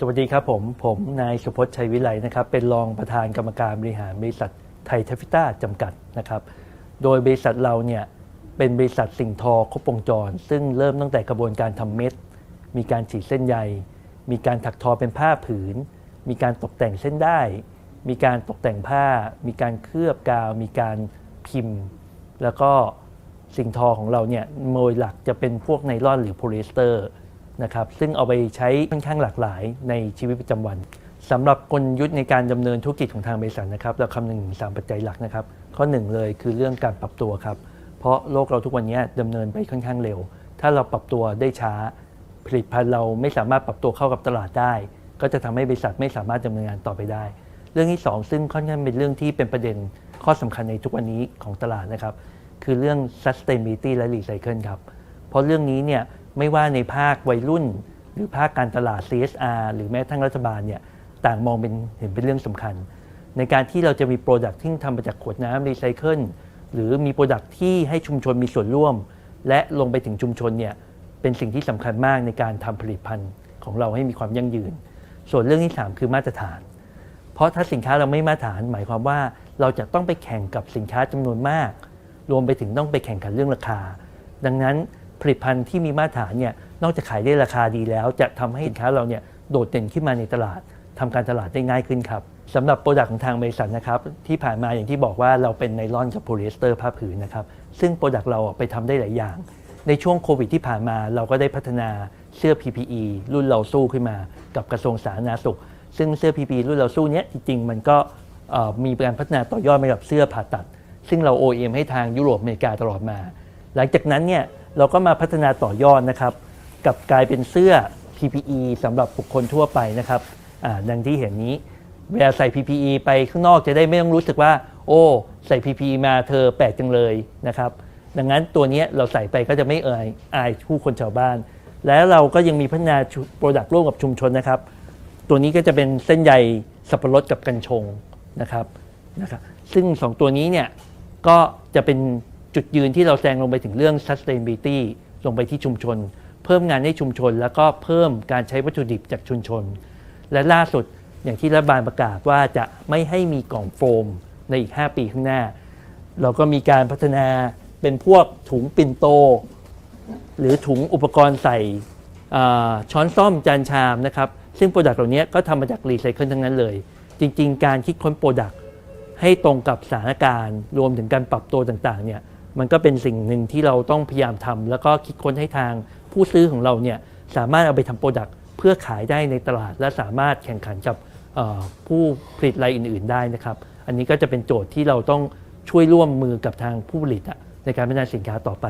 สวัสดีครับผม ผมนายสุพจน์ชัยวิไลนะครับ เป็นรองประธานกรรมการบริหารบริษัทไทยเทฟิต้าจำกัดนะครับ โดยบริษัทเราเนี่ยเป็นบริษัทสิ่งทอครบวงจร ซึ่งเริ่มตั้งแต่กระบวนการทำเม็ด มีการฉีดเส้นใย มีการถักทอเป็นผ้าผืน มีการตกแต่งเส้นได้ มีการตกแต่งผ้า มีการเคลือบกาว มีการพิมพ์ แล้วก็สิ่งทอของเราเนี่ยโดยหลักจะเป็นพวกไนลอนหรือโพลีเอสเตอร์ นะครับซึ่งเอาไปใช้ค่อนข้างหลากหลายในชีวิตประจำวันสำหรับกลยุทธ์ในการดำเนินธุรกิจของทางบริษัทนะครับเราคำนึงถึงสามปัจจัยหลักนะครับ ข้อหนึ่งเลยคือเรื่องการปรับตัวครับเพราะโลกเราทุกวันนี้ดำเนินไปค่อนข้างเร็ว ถ้าเราปรับตัวได้ช้า ผลิตภัณฑ์เราไม่สามารถปรับตัวเข้ากับตลาดได้ ก็จะทำให้บริษัทไม่สามารถดำเนินงานต่อไปได้ เรื่องที่สองซึ่งค่อนข้างเป็นเรื่องที่เป็นประเด็นข้อสำคัญในทุกวันนี้ของตลาดนะครับ คือเรื่อง sustainability และ recycle ครับเพราะเรื่องนี้เนี่ย ไม่ว่าในภาควัยรุ่น หรือภาคการตลาด CSR หรือแม้ทั้งรัฐบาลเนี่ยต่างมองเป็นเห็นเป็นเรื่องสำคัญ ในการที่เราจะมีโปรดักที่ทำมาจากขวดน้ำรีไซเคิลหรือมีโปรดักที่ให้ชุมชนมีส่วนร่วม และลงไปถึงชุมชนเนี่ยเป็นสิ่งที่สำคัญมากในการทำผลิตภัณฑ์ของเราให้มีความยั่งยืน ส่วนเรื่องที่ 3 คือมาตรฐาน เพราะถ้าสินค้าเราไม่มาตรฐาน หมายความว่าเราจะต้องไปแข่งกับสินค้าจำนวนมาก รวมไปถึงต้องไปแข่งขันเรื่องราคา ดังนั้น ผลิตภัณฑ์ที่มีมาตรฐานเนี่ยนอกจากขายได้ราคาดีแล้ว จะทำให้สินค้าเราเนี่ยโดดเด่นขึ้นมาในตลาดทำการตลาดได้ง่ายขึ้นครับสำหรับโปรดักต์ของทางบริษัทนะครับที่ผ่านมาอย่างที่บอกว่าเราเป็นไนลอนกับโพลีเอสเตอร์ผ้าผืนนะครับซึ่งโปรดักต์เราไปทำได้หลายอย่าง ในช่วงโควิดที่ผ่านมาเราก็ได้พัฒนาเสื้อ PPE รุ่นเราสู้ขึ้นมา กับกระทรวงสาธารณสุข ซึ่งเสื้อ PPE รุ่นเราสู้เนี้ยจริงๆมันก็มีการพัฒนาต่อยอดไปกับเสื้อผ่าตัด ซึ่งเรา OEM ให้ทางยุโรปอเมริกาตลอดมา หลังจากนั้นเนี่ย เราก็มาพัฒนาต่อยอดนะครับ กับกลายเป็นเสื้อ PPE สำหรับบุคคลทั่วไปนะครับอ่าดังที่เห็นนี้ เวลาใส่ PPE ไปข้างนอกจะได้ไม่ต้องรู้สึกว่า โอ้ใส่ PPE มาเธอแปลกจังเลยนะครับ ดังนั้นตัวเนี้ยเราใส่ไปก็จะไม่เอ่ยอายผู้คนชาวบ้าน แล้วเราก็ยังมีพัฒนาโปรดักต์ร่วมกับชุมชนนะครับ ตัวนี้ก็จะเป็นเส้นใยสับปะรดกับกัญชงนะครับนะครับ ซึ่งสองตัวนี้เนี่ยก็จะเป็น จุดยืนที่เราแซงลงไปถึงเรื่อง sustainability ลงไปที่ชุมชน เพิ่มงานให้ชุมชน แล้วก็เพิ่มการใช้วัตถุดิบจากชุมชน และล่าสุดอย่างที่รัฐบาลประกาศว่าจะไม่ให้มีกล่องโฟมในอีก 5 ปีข้างหน้า เราก็มีการพัฒนาเป็นพวกถุงปิ่นโต หรือถุงอุปกรณ์ใส่ช้อนซ่อมจานชามนะครับซึ่งโปรดักต์เหล่านี้ก็ทำมาจากรีไซเคิลทั้งนั้นเลย จริง ๆ การคิดค้นโปรดักต์ให้ตรงกับสถานการณ์ รวมถึงการปรับตัวต่างๆเนี่ย มันก็เป็นสิ่งหนึ่งที่เราต้องพยายามทำแล้วก็คิดค้นให้ทางผู้ซื้อของเราเนี่ยสามารถเอาไปทำโปรดักต์เพื่อขายได้ในตลาด และสามารถแข่งขันกับผู้ผลิตรายอื่น ๆ ได้นะครับ อันนี้ก็จะเป็นโจทย์ที่เราต้องช่วยร่วมมือกับทางผู้ผลิตในการพัฒนาสินค้าต่อไป